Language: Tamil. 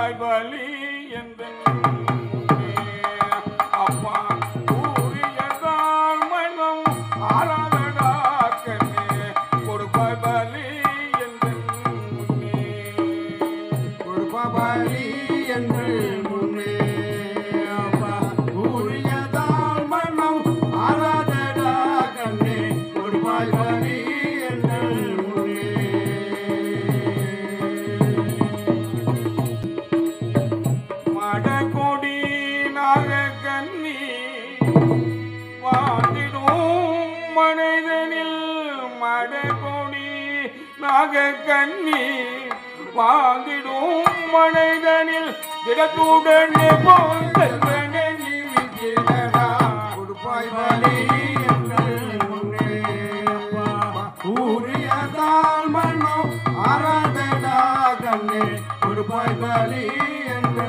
கொடுப்பாய் பலி எந்த அப்பா கூறியதால் மனம் ஆறாதடா கண்ணே கொடுப்பாய் பலி என்று மடகொடி கண்ணி வாங்கிடும் மனைதனில் திடத்துடனே போல் செல்வனே கொடுப்பாய் பலி கூறியதால் மன்னோ அறதடா கண்ணே கொடுப்பாய் பலி என்று